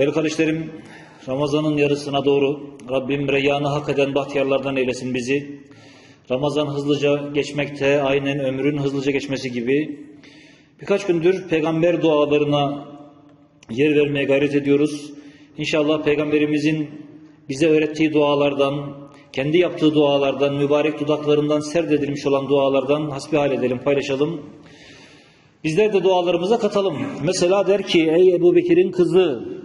Değerli kardeşlerim, Ramazan'ın yarısına doğru Rabbim reyyanı hak eden bahtiyarlardan eylesin bizi. Ramazan hızlıca geçmekte, aynen ömrün hızlıca geçmesi gibi. Birkaç gündür peygamber dualarına yer vermeye gayret ediyoruz. İnşallah peygamberimizin bize öğrettiği dualardan, kendi yaptığı dualardan, mübarek dudaklarından serdedilmiş olan dualardan hasbihal edelim, paylaşalım. Bizler de dualarımıza katalım. Mesela der ki ey Ebu Bekir'in kızı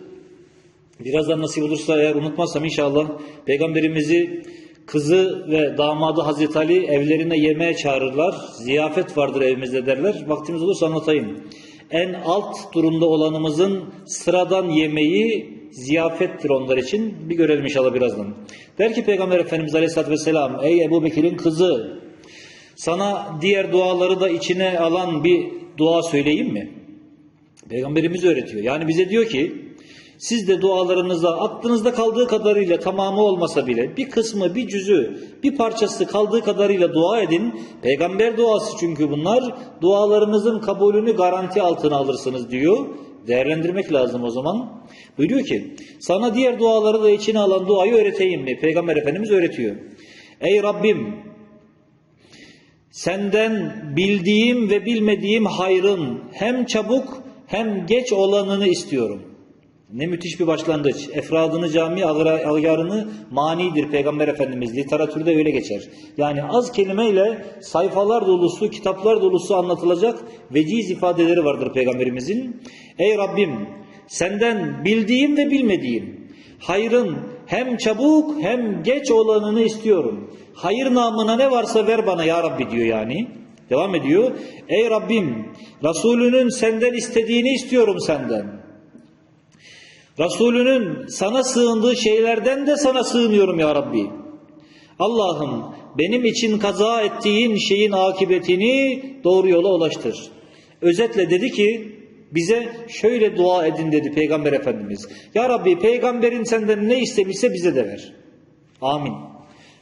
birazdan nasip olursa eğer unutmazsam inşallah peygamberimizi kızı ve damadı Hazreti Ali evlerine yemeğe çağırırlar. Ziyafet vardır evimizde derler. Vaktimiz olursa anlatayım. En alt durumda olanımızın sıradan yemeği ziyafettir onlar için. Bir görelim inşallah birazdan. Der ki Peygamber Efendimiz Aleyhisselatü Vesselam ey Ebu Bekir'in kızı sana diğer duaları da içine alan bir dua söyleyeyim mi? Peygamberimiz öğretiyor. Yani bize diyor ki siz de dualarınıza aklınızda kaldığı kadarıyla tamamı olmasa bile bir kısmı, bir cüzü, bir parçası kaldığı kadarıyla dua edin. Peygamber duası çünkü bunlar. Dualarınızın kabulünü garanti altına alırsınız diyor. Değerlendirmek lazım o zaman. Buyuruyor ki sana diğer duaları da içine alan duayı öğreteyim mi? Peygamber Efendimiz öğretiyor. Ey Rabbim Senden bildiğim ve bilmediğim hayrın hem çabuk hem geç olanını istiyorum. Ne müthiş bir başlangıç. Efradını cami agyarını manidir Peygamber Efendimiz. Literatürde öyle geçer. Yani az kelimeyle sayfalar dolusu, kitaplar dolusu anlatılacak veciz ifadeleri vardır Peygamberimizin. Ey Rabbim senden bildiğim ve bilmediğim hayrın hem çabuk hem geç olanını istiyorum. Hayır namına ne varsa ver bana ya Rabbi diyor yani. Devam ediyor. Ey Rabbim Resulünün senden istediğini istiyorum senden. Resulünün sana sığındığı şeylerden de sana sığınıyorum ya Rabbi. Allah'ım benim için kaza ettiğin şeyin akıbetini doğru yola ulaştır. Özetle dedi ki bize şöyle dua edin dedi Peygamber Efendimiz. Ya Rabbi peygamberin senden ne istemişse bize de ver. Amin.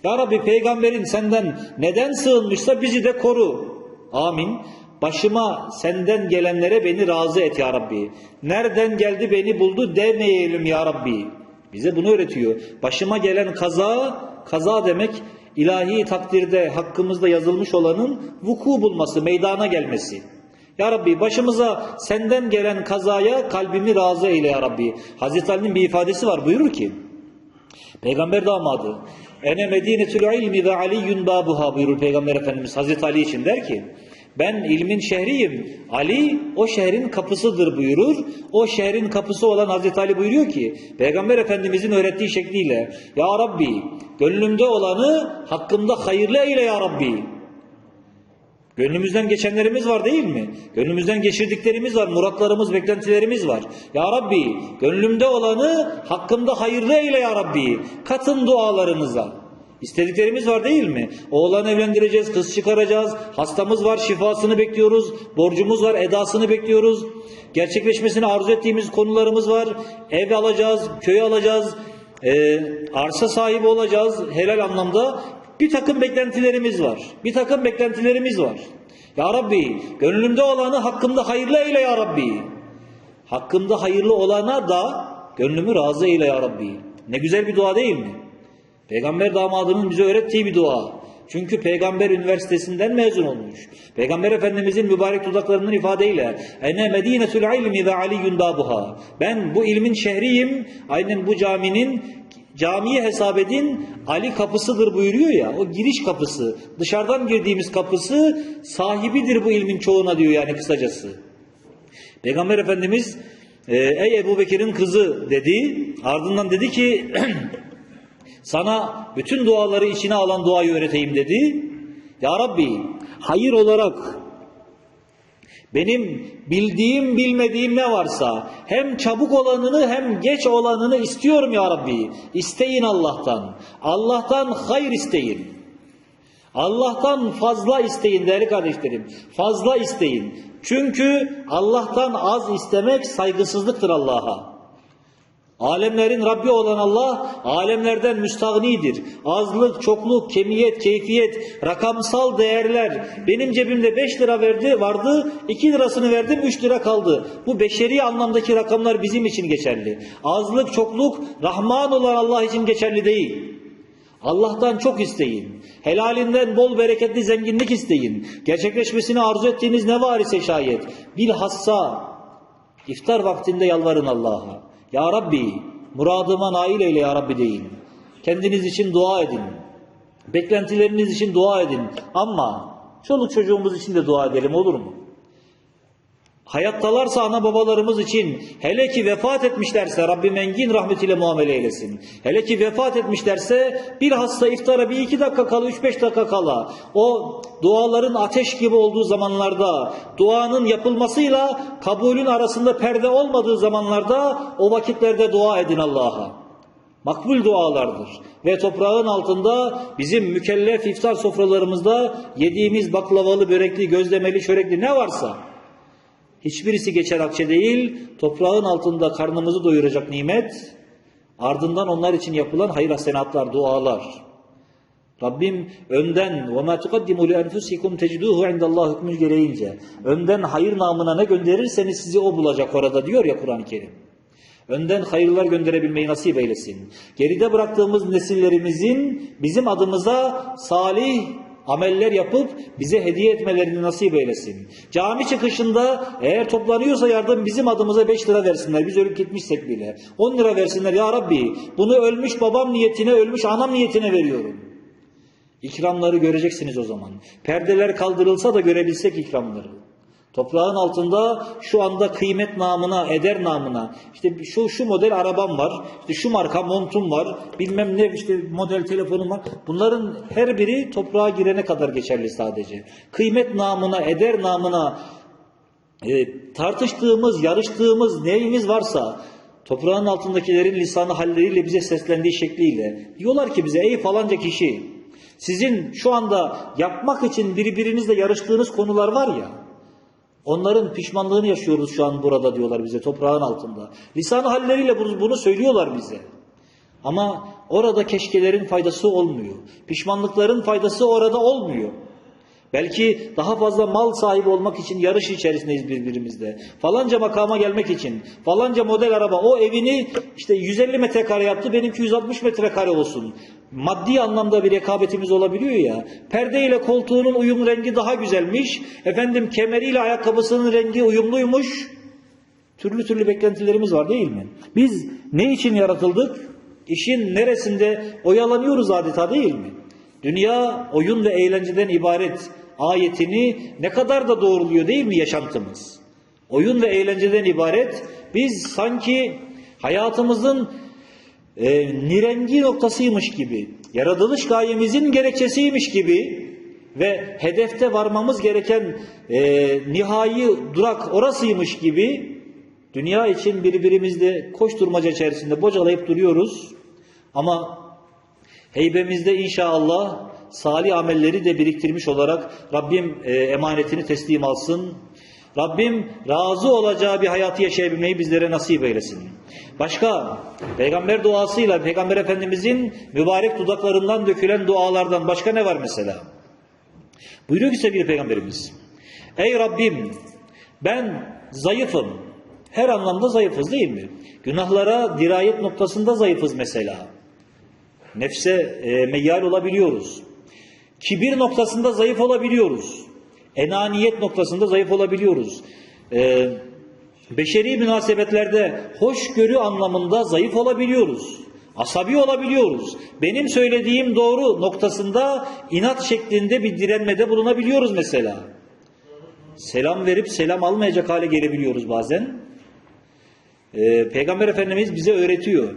Ya Rabbi peygamberin senden neden sığınmışsa bizi de koru. Amin. Başıma senden gelenlere beni razı et ya Rabbi. Nereden geldi beni buldu demeyelim ya Rabbi. Bize bunu öğretiyor. Başıma gelen kaza, kaza demek ilahi takdirde hakkımızda yazılmış olanın vuku bulması, meydana gelmesi. Ya Rabbi başımıza senden gelen kazaya kalbimi razı eyle ya Rabbi. Hazreti Ali'nin bir ifadesi var buyurur ki Peygamber damadı Ene medinetül ilmi ve aliyyun babuha buyurur Peygamber Efendimiz Hazreti Ali için der ki ben ilmin şehriyim. Ali o şehrin kapısıdır buyurur. O şehrin kapısı olan Hazreti Ali buyuruyor ki Peygamber Efendimizin öğrettiği şekliyle Ya Rabbi gönlümde olanı hakkımda hayırlı eyle Ya Rabbi. Gönlümüzden geçenlerimiz var değil mi? Gönlümüzden geçirdiklerimiz var, muratlarımız, beklentilerimiz var. Ya Rabbi, gönlümde olanı hakkımda hayırlı eyle ya Rabbi. Katın dualarınıza. İstediklerimiz var değil mi? Oğlan evlendireceğiz, kız çıkaracağız, hastamız var, şifasını bekliyoruz, borcumuz var, edasını bekliyoruz. Gerçekleşmesini arzu ettiğimiz konularımız var. Ev alacağız, köy alacağız, e, arsa sahibi olacağız helal anlamda. Bir takım beklentilerimiz var. Bir takım beklentilerimiz var. Ya Rabbi gönlümde olanı hakkımda hayırlı eyle ya Rabbi. Hakkımda hayırlı olana da gönlümü razı eyle ya Rabbi. Ne güzel bir dua değil mi? Peygamber damadının bize öğrettiği bir dua. Çünkü peygamber üniversitesinden mezun olmuş. Peygamber Efendimizin mübarek dudaklarının ifadeyle ene medinetül ilmi ve aliyyun babuha. Ben bu ilmin şehriyim. Aynen bu caminin camiye hesap edin Ali kapısıdır buyuruyor ya o giriş kapısı dışarıdan girdiğimiz kapısı sahibidir bu ilmin çoğuna diyor yani kısacası. Peygamber Efendimiz e, ey Ebu Bekir'in kızı dedi ardından dedi ki sana bütün duaları içine alan duayı öğreteyim dedi. Ya Rabbi hayır olarak benim bildiğim bilmediğim ne varsa hem çabuk olanını hem geç olanını istiyorum ya Rabbi. İsteyin Allah'tan. Allah'tan hayır isteyin. Allah'tan fazla isteyin değerli kardeşlerim. Fazla isteyin. Çünkü Allah'tan az istemek saygısızlıktır Allah'a. Alemlerin Rabbi olan Allah alemlerden müstahnidir. Azlık, çokluk, kemiyet, keyfiyet, rakamsal değerler. Benim cebimde 5 lira verdi, vardı, 2 lirasını verdim, 3 lira kaldı. Bu beşeri anlamdaki rakamlar bizim için geçerli. Azlık, çokluk, Rahman olan Allah için geçerli değil. Allah'tan çok isteyin. Helalinden bol bereketli zenginlik isteyin. Gerçekleşmesini arzu ettiğiniz ne var ise şayet. Bilhassa iftar vaktinde yalvarın Allah'a. Ya Rabbi muradıma nail eyle ya Rabbi deyin. Kendiniz için dua edin. Beklentileriniz için dua edin. Ama çoluk çocuğumuz için de dua edelim olur mu? Hayattalarsa ana babalarımız için hele ki vefat etmişlerse Rabbim engin rahmetiyle muamele eylesin. Hele ki vefat etmişlerse bilhassa iftara bir iki dakika kala, üç beş dakika kala o duaların ateş gibi olduğu zamanlarda duanın yapılmasıyla kabulün arasında perde olmadığı zamanlarda o vakitlerde dua edin Allah'a. Makbul dualardır. Ve toprağın altında bizim mükellef iftar sofralarımızda yediğimiz baklavalı, börekli, gözlemeli, çörekli ne varsa Hiçbirisi geçer akçe değil, toprağın altında karnımızı doyuracak nimet, ardından onlar için yapılan hayır hasenatlar, dualar. Rabbim önden وَمَا تُقَدِّمُوا لِأَنْفُسِكُمْ تَجِدُوهُ عِنْدَ اللّٰهِ hükmü gereğince önden hayır namına ne gönderirseniz sizi o bulacak orada diyor ya Kur'an-ı Kerim. Önden hayırlar gönderebilmeyi nasip eylesin. Geride bıraktığımız nesillerimizin bizim adımıza salih ameller yapıp bize hediye etmelerini nasip eylesin. Cami çıkışında eğer toplanıyorsa yardım bizim adımıza 5 lira versinler. Biz ölüp gitmişsek bile. 10 lira versinler ya Rabbi. Bunu ölmüş babam niyetine, ölmüş anam niyetine veriyorum. İkramları göreceksiniz o zaman. Perdeler kaldırılsa da görebilsek ikramları. Toprağın altında şu anda kıymet namına, eder namına, işte şu şu model arabam var, işte şu marka montum var, bilmem ne işte model telefonum var. Bunların her biri toprağa girene kadar geçerli sadece. Kıymet namına, eder namına e, tartıştığımız, yarıştığımız neyimiz varsa toprağın altındakilerin lisanı halleriyle bize seslendiği şekliyle diyorlar ki bize ey falanca kişi sizin şu anda yapmak için birbirinizle yarıştığınız konular var ya Onların pişmanlığını yaşıyoruz şu an burada diyorlar bize toprağın altında. Lisan halleriyle bunu, söylüyorlar bize. Ama orada keşkelerin faydası olmuyor. Pişmanlıkların faydası orada olmuyor. Belki daha fazla mal sahibi olmak için yarış içerisindeyiz birbirimizle. Falanca makama gelmek için. Falanca model araba o evini işte 150 metrekare yaptı benimki 160 metrekare olsun. Maddi anlamda bir rekabetimiz olabiliyor ya. Perde ile koltuğunun uyum rengi daha güzelmiş. Efendim kemeriyle ayakkabısının rengi uyumluymuş. Türlü türlü beklentilerimiz var değil mi? Biz ne için yaratıldık? İşin neresinde oyalanıyoruz adeta değil mi? Dünya oyun ve eğlenceden ibaret ayetini ne kadar da doğruluyor değil mi yaşantımız? Oyun ve eğlenceden ibaret biz sanki hayatımızın e, nirengi noktasıymış gibi, yaratılış gayemizin gerekçesiymiş gibi ve hedefte varmamız gereken e, nihai durak orasıymış gibi dünya için birbirimizle koşturmaca içerisinde bocalayıp duruyoruz. Ama heybemizde inşallah salih amelleri de biriktirmiş olarak Rabbim e, emanetini teslim alsın. Rabbim razı olacağı bir hayatı yaşayabilmeyi bizlere nasip eylesin. Başka peygamber duasıyla peygamber efendimizin mübarek dudaklarından dökülen dualardan başka ne var mesela? Buyuruyor ki sevgili peygamberimiz. Ey Rabbim ben zayıfım. Her anlamda zayıfız değil mi? Günahlara dirayet noktasında zayıfız mesela. Nefse e, meyyal olabiliyoruz. Kibir noktasında zayıf olabiliyoruz. Enaniyet noktasında zayıf olabiliyoruz. Ee, beşeri münasebetlerde hoşgörü anlamında zayıf olabiliyoruz. Asabi olabiliyoruz. Benim söylediğim doğru noktasında inat şeklinde bir direnmede bulunabiliyoruz mesela. Selam verip selam almayacak hale gelebiliyoruz bazen. Ee, Peygamber Efendimiz bize öğretiyor.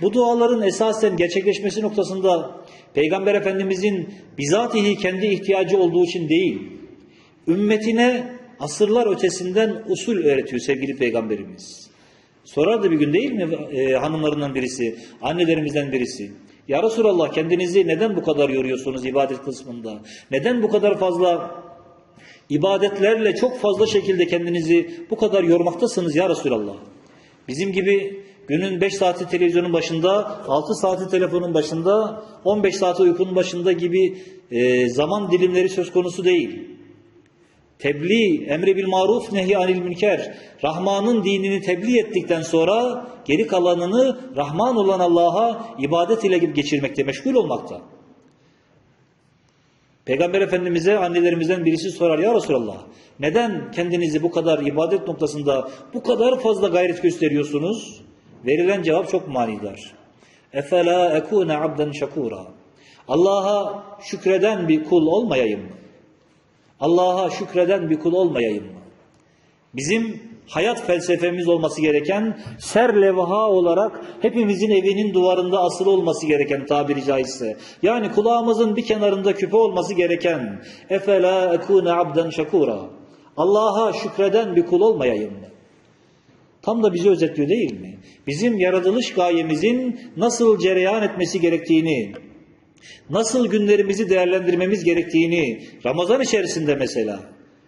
Bu duaların esasen gerçekleşmesi noktasında Peygamber Efendimizin bizatihi kendi ihtiyacı olduğu için değil, ümmetine asırlar ötesinden usul öğretiyor sevgili Peygamberimiz. Sorardı bir gün değil mi e, hanımlarından birisi, annelerimizden birisi. Ya Resulallah kendinizi neden bu kadar yoruyorsunuz ibadet kısmında? Neden bu kadar fazla ibadetlerle çok fazla şekilde kendinizi bu kadar yormaktasınız ya Resulallah? Bizim gibi günün 5 saati televizyonun başında, 6 saati telefonun başında, 15 saati uykunun başında gibi e, zaman dilimleri söz konusu değil. Tebliğ, emri bil maruf, nehy anil münker. Rahman'ın dinini tebliğ ettikten sonra geri kalanını Rahman olan Allah'a ibadet ile geçirmekte, meşgul olmakta. Peygamber Efendimiz'e annelerimizden birisi sorar ya Resulallah neden kendinizi bu kadar ibadet noktasında bu kadar fazla gayret gösteriyorsunuz? Verilen cevap çok manidar. Efela ekune abden şakura. Allah'a şükreden bir kul olmayayım mı? Allah'a şükreden bir kul olmayayım mı? Bizim hayat felsefemiz olması gereken serlevha olarak hepimizin evinin duvarında asılı olması gereken tabiri caizse. Yani kulağımızın bir kenarında küpe olması gereken efela ekune abden şakura. Allah'a şükreden bir kul olmayayım mı? Tam da bizi özetliyor değil mi? Bizim yaratılış gayemizin nasıl cereyan etmesi gerektiğini, nasıl günlerimizi değerlendirmemiz gerektiğini, Ramazan içerisinde mesela,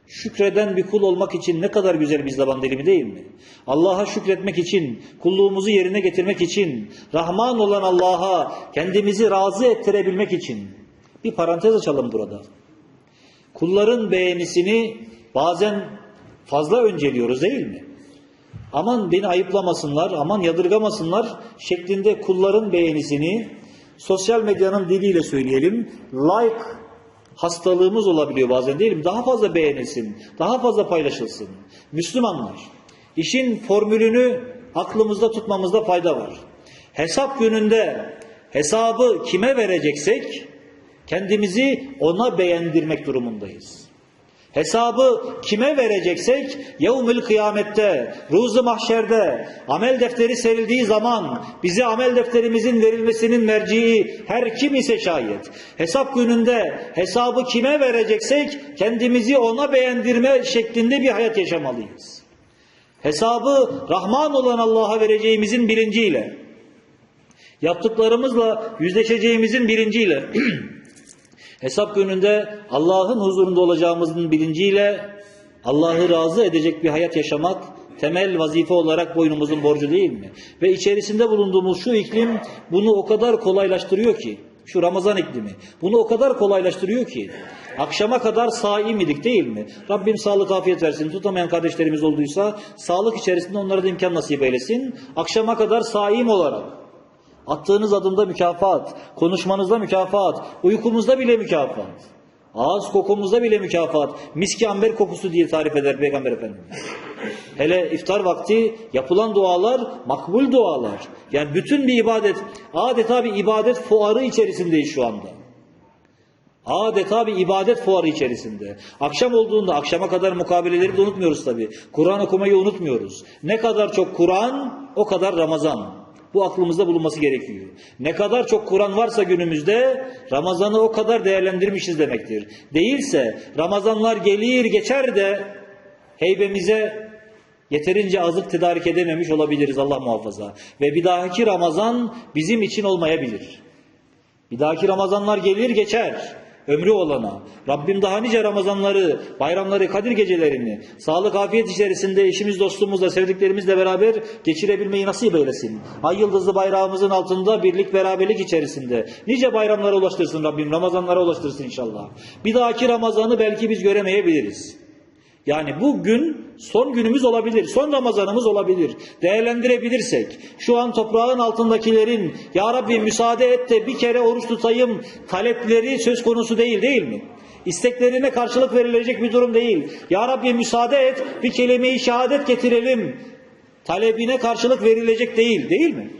şükreden bir kul olmak için ne kadar güzel bir zaman dilimi değil mi? Allah'a şükretmek için, kulluğumuzu yerine getirmek için, Rahman olan Allah'a kendimizi razı ettirebilmek için. Bir parantez açalım burada. Kulların beğenisini bazen fazla önceliyoruz değil mi? Aman beni ayıplamasınlar, aman yadırgamasınlar şeklinde kulların beğenisini sosyal medyanın diliyle söyleyelim. Like hastalığımız olabiliyor bazen değil mi? Daha fazla beğenilsin, daha fazla paylaşılsın. Müslümanlar, işin formülünü aklımızda tutmamızda fayda var. Hesap gününde hesabı kime vereceksek kendimizi ona beğendirmek durumundayız. Hesabı kime vereceksek yevmül kıyamette, ruzu mahşerde amel defteri serildiği zaman bize amel defterimizin verilmesinin merciği her kim ise şayet. Hesap gününde hesabı kime vereceksek kendimizi ona beğendirme şeklinde bir hayat yaşamalıyız. Hesabı Rahman olan Allah'a vereceğimizin bilinciyle, yaptıklarımızla yüzleşeceğimizin bilinciyle, Hesap gününde Allah'ın huzurunda olacağımızın bilinciyle Allah'ı razı edecek bir hayat yaşamak temel vazife olarak boynumuzun borcu değil mi? Ve içerisinde bulunduğumuz şu iklim bunu o kadar kolaylaştırıyor ki, şu Ramazan iklimi, bunu o kadar kolaylaştırıyor ki, akşama kadar saim idik değil mi? Rabbim sağlık afiyet versin, tutamayan kardeşlerimiz olduysa, sağlık içerisinde onlara da imkan nasip eylesin, akşama kadar saim olarak, Attığınız adımda mükafat, konuşmanızda mükafat, uykumuzda bile mükafat. Ağız kokumuzda bile mükafat. Miski amber kokusu diye tarif eder Peygamber Efendimiz. Hele iftar vakti yapılan dualar makbul dualar. Yani bütün bir ibadet, adeta bir ibadet fuarı içerisindeyiz şu anda. Adeta bir ibadet fuarı içerisinde. Akşam olduğunda akşama kadar mukabeleleri de unutmuyoruz tabi. Kur'an okumayı unutmuyoruz. Ne kadar çok Kur'an o kadar Ramazan. Bu aklımızda bulunması gerekiyor. Ne kadar çok Kur'an varsa günümüzde Ramazan'ı o kadar değerlendirmişiz demektir. Değilse Ramazanlar gelir geçer de heybemize yeterince azık tedarik edememiş olabiliriz Allah muhafaza. Ve bir dahaki Ramazan bizim için olmayabilir. Bir dahaki Ramazanlar gelir geçer ömrü olana, Rabbim daha nice Ramazanları, bayramları, Kadir gecelerini, sağlık, afiyet içerisinde eşimiz, dostumuzla, sevdiklerimizle beraber geçirebilmeyi nasip eylesin. Ay yıldızlı bayrağımızın altında birlik, beraberlik içerisinde. Nice bayramlara ulaştırsın Rabbim, Ramazanlara ulaştırsın inşallah. Bir dahaki Ramazanı belki biz göremeyebiliriz. Yani bu gün son günümüz olabilir, son Ramazanımız olabilir. Değerlendirebilirsek, şu an toprağın altındakilerin, Ya Rabbi müsaade et de bir kere oruç tutayım talepleri söz konusu değil değil mi? İsteklerine karşılık verilecek bir durum değil. Ya Rabbi müsaade et bir kelimeyi şehadet getirelim. Talebine karşılık verilecek değil değil mi?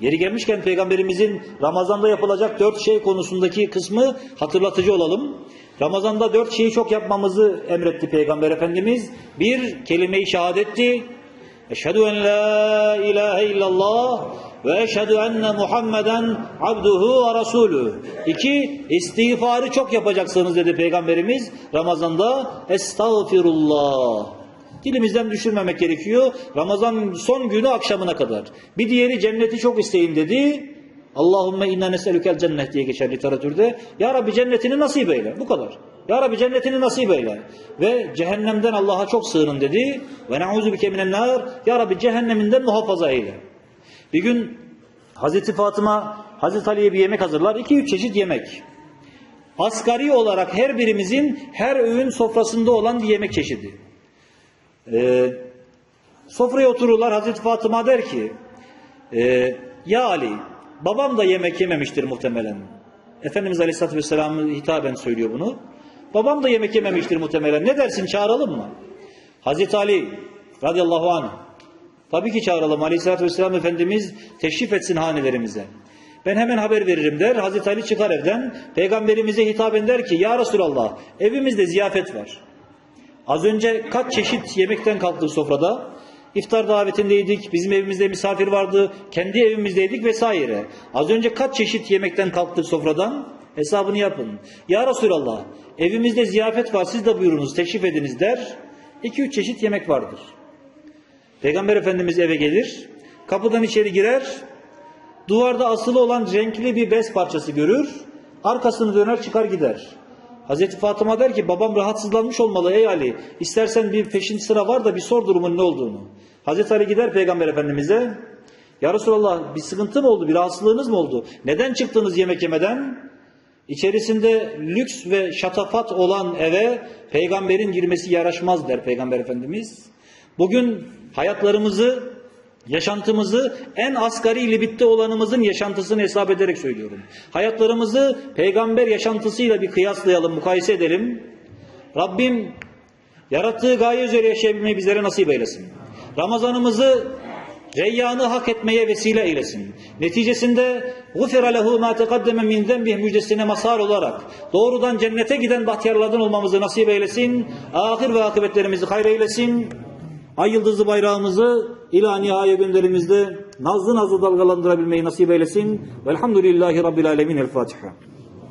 Yeri gelmişken Peygamberimizin Ramazan'da yapılacak dört şey konusundaki kısmı hatırlatıcı olalım. Ramazan'da dört şeyi çok yapmamızı emretti Peygamber Efendimiz. Bir, kelime-i şehadetti. Eşhedü en la ilahe illallah ve eşhedü enne Muhammeden abduhu ve rasulü. İki, istiğfarı çok yapacaksınız dedi Peygamberimiz Ramazan'da. Estağfirullah. Dilimizden düşürmemek gerekiyor. Ramazan son günü akşamına kadar. Bir diğeri cenneti çok isteyin dedi. Allahümme inna neselükel cennet diye geçer literatürde. Ya Rabbi cennetini nasip eyle. Bu kadar. Ya Rabbi cennetini nasip eyle. Ve cehennemden Allah'a çok sığının dedi. Ve na'uzu bike minen nar. Ya Rabbi cehenneminden muhafaza eyle. Bir gün Hazreti Fatıma Hazreti Ali'ye bir yemek hazırlar. 2-3 çeşit yemek. Asgari olarak her birimizin her öğün sofrasında olan bir yemek çeşidi. Ee, sofraya otururlar Hazreti Fatıma der ki e, Ya Ali babam da yemek yememiştir muhtemelen. Efendimiz Aleyhisselatü Vesselam'ı hitaben söylüyor bunu. Babam da yemek yememiştir muhtemelen. Ne dersin çağıralım mı? Hazreti Ali radıyallahu anh tabii ki çağıralım. Aleyhisselatü Vesselam Efendimiz teşrif etsin hanelerimize. Ben hemen haber veririm der. Hazreti Ali çıkar evden. Peygamberimize hitaben der ki Ya Resulallah evimizde ziyafet var. Az önce kaç çeşit yemekten kalktık sofrada. İftar davetindeydik, bizim evimizde misafir vardı, kendi evimizdeydik vesaire. Az önce kaç çeşit yemekten kalktık sofradan? Hesabını yapın. Ya Resulallah, evimizde ziyafet var, siz de buyurunuz, teşrif ediniz der. 2-3 çeşit yemek vardır. Peygamber Efendimiz eve gelir, kapıdan içeri girer, duvarda asılı olan renkli bir bez parçası görür, arkasını döner çıkar gider. Hazreti Fatıma der ki babam rahatsızlanmış olmalı ey Ali. İstersen bir peşin sıra var da bir sor durumun ne olduğunu. Hazreti Ali gider Peygamber Efendimiz'e. Ya Resulallah bir sıkıntı mı oldu? Bir rahatsızlığınız mı oldu? Neden çıktınız yemek yemeden? İçerisinde lüks ve şatafat olan eve peygamberin girmesi yaraşmaz der Peygamber Efendimiz. Bugün hayatlarımızı Yaşantımızı en asgari libitte olanımızın yaşantısını hesap ederek söylüyorum. Hayatlarımızı peygamber yaşantısıyla bir kıyaslayalım, mukayese edelim. Rabbim yarattığı gaye üzere yaşayabilmeyi bizlere nasip eylesin. Ramazanımızı Reyyanı hak etmeye vesile eylesin. Neticesinde غُفِرَ لَهُ مَا تَقَدَّمَ مِنْ ذَنْبِهِ müjdesine mazhar olarak doğrudan cennete giden bahtiyarlardan olmamızı nasip eylesin. Ahir ve akıbetlerimizi hayır eylesin. Ay yıldızlı bayrağımızı ila nihaya gönderimizde nazlı nazlı dalgalandırabilmeyi nasip eylesin. Velhamdülillahi Rabbil Alemin. El Fatiha.